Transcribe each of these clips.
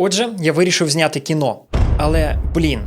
Отже, я вирішив зняти кіно. Але, блін,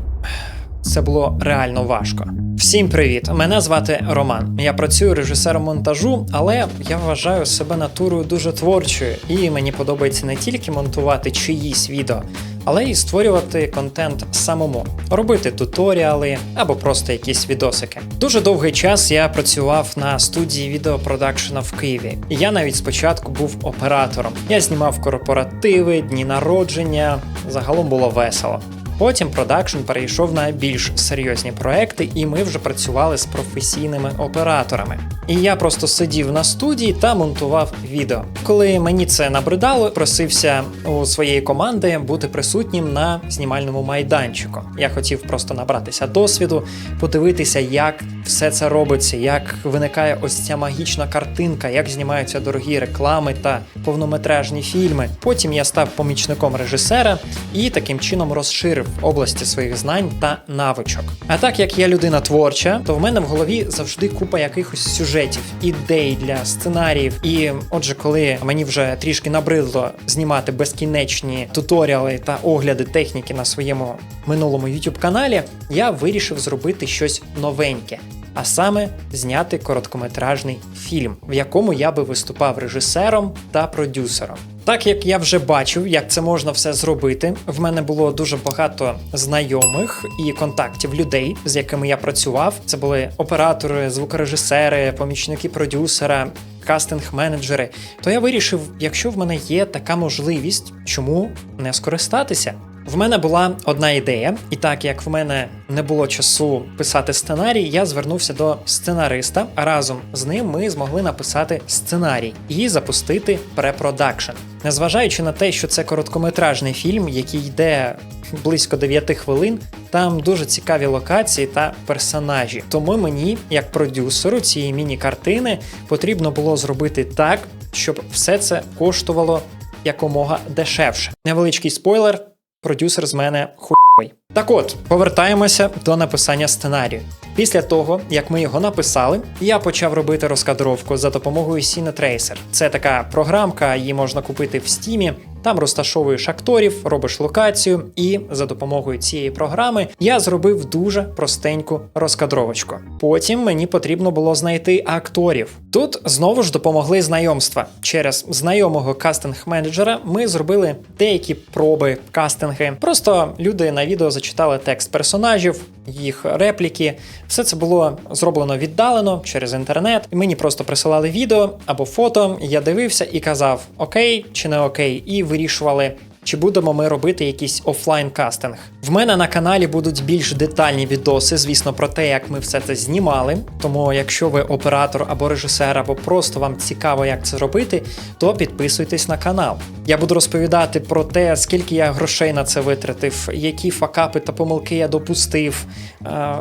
це було реально важко. Всім привіт! Мене звати Роман. Я працюю режисером монтажу, але я вважаю себе натурою дуже творчою, і мені подобається не тільки монтувати чиїсь відео, але й створювати контент самому, робити туторіали або просто якісь відосики. Дуже довгий час я працював на студії відеопродакшена в Києві. Я навіть спочатку був оператором. Я знімав корпоративи, дні народження. Загалом було весело. Потім продакшн перейшов на більш серйозні проекти, і ми вже працювали з професійними операторами. І я просто сидів на студії та монтував відео. Коли мені це набридало, просився у своєї команди бути присутнім на знімальному майданчику. Я хотів просто набратися досвіду, подивитися, як все це робиться, як виникає ось ця магічна картинка, як знімаються дорогі реклами та повнометражні фільми. Потім я став помічником режисера і таким чином розширив області своїх знань та навичок. А так як я людина творча, то в мене в голові завжди купа якихось сюжетів, ідей для сценаріїв. І отже, коли мені вже трішки набридло знімати безкінечні туторіали та огляди техніки на своєму минулому youtube каналі, я вирішив зробити щось новеньке. А саме зняти короткометражний фільм, в якому я би виступав режисером та продюсером. Так як я вже бачив, як це можна все зробити, в мене було дуже багато знайомих і контактів людей, з якими я працював. Це були оператори, звукорежисери, помічники продюсера, кастинг-менеджери. То я вирішив, якщо в мене є така можливість, чому не скористатися? В мене була одна ідея, і так як в мене не було часу писати сценарій, я звернувся до сценариста. А разом з ним ми змогли написати сценарій і запустити препродакшн. Незважаючи на те, що це короткометражний фільм, який йде близько 9 хвилин, там дуже цікаві локації та персонажі. Тому мені, як продюсеру цієї міні-картини, потрібно було зробити так, щоб все це коштувало якомога дешевше. Невеличкий спойлер продюсер з мене хуй. Так от, повертаємося до написання сценарію. Після того, як ми його написали, я почав робити розкадровку за допомогою CineTracer. Це така програмка, її можна купити в стімі. Там розташовуєш акторів, робиш локацію, і за допомогою цієї програми я зробив дуже простеньку розкадровочку. Потім мені потрібно було знайти акторів. Тут знову ж допомогли знайомства. Через знайомого кастинг-менеджера ми зробили деякі проби, кастинги. Просто люди на відео зачитали текст персонажів, їх репліки. Все це було зроблено віддалено через інтернет. Мені просто присилали відео або фото. Я дивився і казав окей чи не окей, і вирішували. Чи будемо ми робити якийсь офлайн кастинг? В мене на каналі будуть більш детальні відоси, звісно, про те, як ми все це знімали. Тому, якщо ви оператор або режисер, або просто вам цікаво, як це робити, то підписуйтесь на канал. Я буду розповідати про те, скільки я грошей на це витратив, які факапи та помилки я допустив. Е,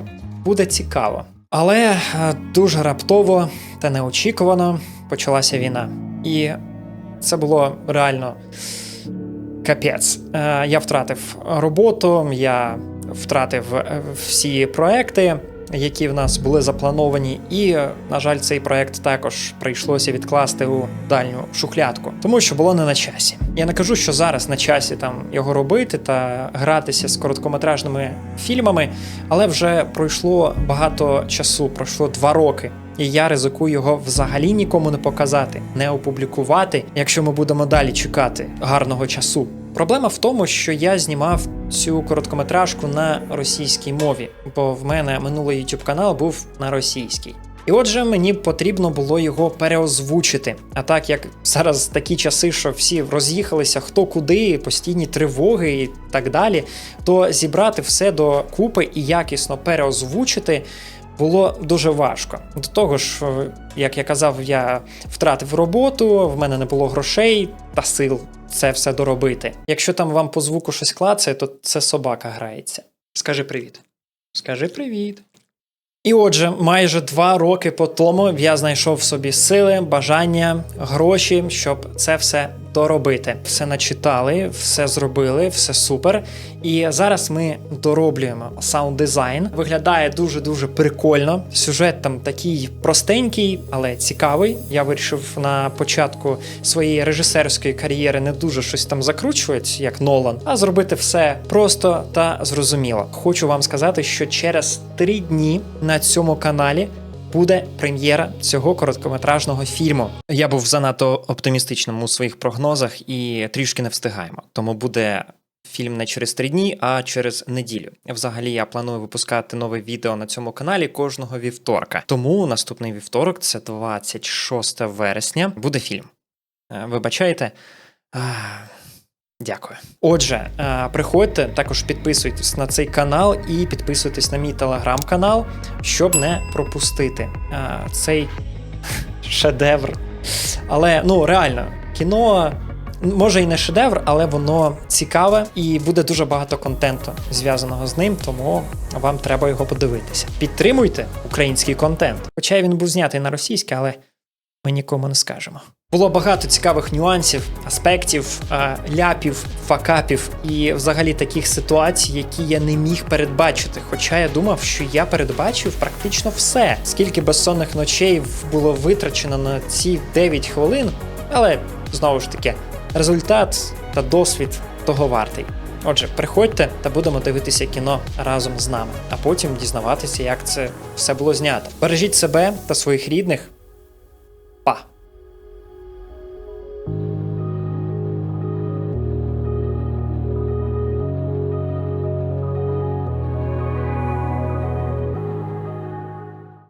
Буде цікаво. Але е, дуже раптово та неочікувано почалася війна. І це було реально капець. Е, Я втратив роботу, я втратив е, всі проекти, які в нас були заплановані, і, е, на жаль, цей проект також прийшлося відкласти у дальню шухлядку, тому що було не на часі. Я не кажу, що зараз на часі там його робити та гратися з короткометражними фільмами, але вже пройшло багато часу, пройшло два роки. І я ризикую його взагалі нікому не показати, не опублікувати, якщо ми будемо далі чекати гарного часу. Проблема в тому, що я знімав цю короткометражку на російській мові, бо в мене минулий YouTube канал був на російській. І отже, мені потрібно було його переозвучити. А так як зараз такі часи, що всі роз'їхалися хто куди, постійні тривоги і так далі, то зібрати все до купи і якісно переозвучити було дуже важко. До того ж, е, як я казав, я втратив роботу, в мене не було грошей та сил це все доробити. Якщо там вам по звуку щось клацає, то це собака грається. Скажи привіт. Скажи привіт. І отже, майже два роки по тому я знайшов собі сили, бажання, гроші, щоб це все доробити. Все начитали, все зробили, все супер. І зараз ми дороблюємо саунд дизайн. Виглядає дуже дуже прикольно. Сюжет там такий простенький, але цікавий. Я вирішив на початку своєї режисерської кар'єри не дуже щось там закручувати, як Нолан, а зробити все просто та зрозуміло. Хочу вам сказати, що через три дні на цьому каналі. Буде прем'єра цього короткометражного фільму. Я був занадто оптимістичним у своїх прогнозах і трішки не встигаємо. Тому буде фільм не через три дні, а через неділю. Взагалі, я планую випускати нове відео на цьому каналі кожного вівторка. Тому наступний вівторок, це 26 вересня, буде фільм. Е, Вибачайте. Дякую. Отже, е, приходьте, також підписуйтесь на цей канал і підписуйтесь на мій телеграм-канал, щоб не пропустити е, цей шедевр. Але ну реально, кіно може і не шедевр, але воно цікаве і буде дуже багато контенту зв'язаного з ним, тому вам треба його подивитися. Підтримуйте український контент. Хоча він був знятий на російське, але ми нікому не скажемо. Було багато цікавих нюансів, аспектів, е, ляпів, факапів і взагалі таких ситуацій, які я не міг передбачити. Хоча я думав, що я передбачив практично все. Скільки безсонних ночей було витрачено на ці 9 хвилин, але знову ж таки, результат та досвід того вартий. Отже, приходьте та будемо дивитися кіно разом з нами, а потім дізнаватися, як це все було знято. Бережіть себе та своїх рідних. Pá!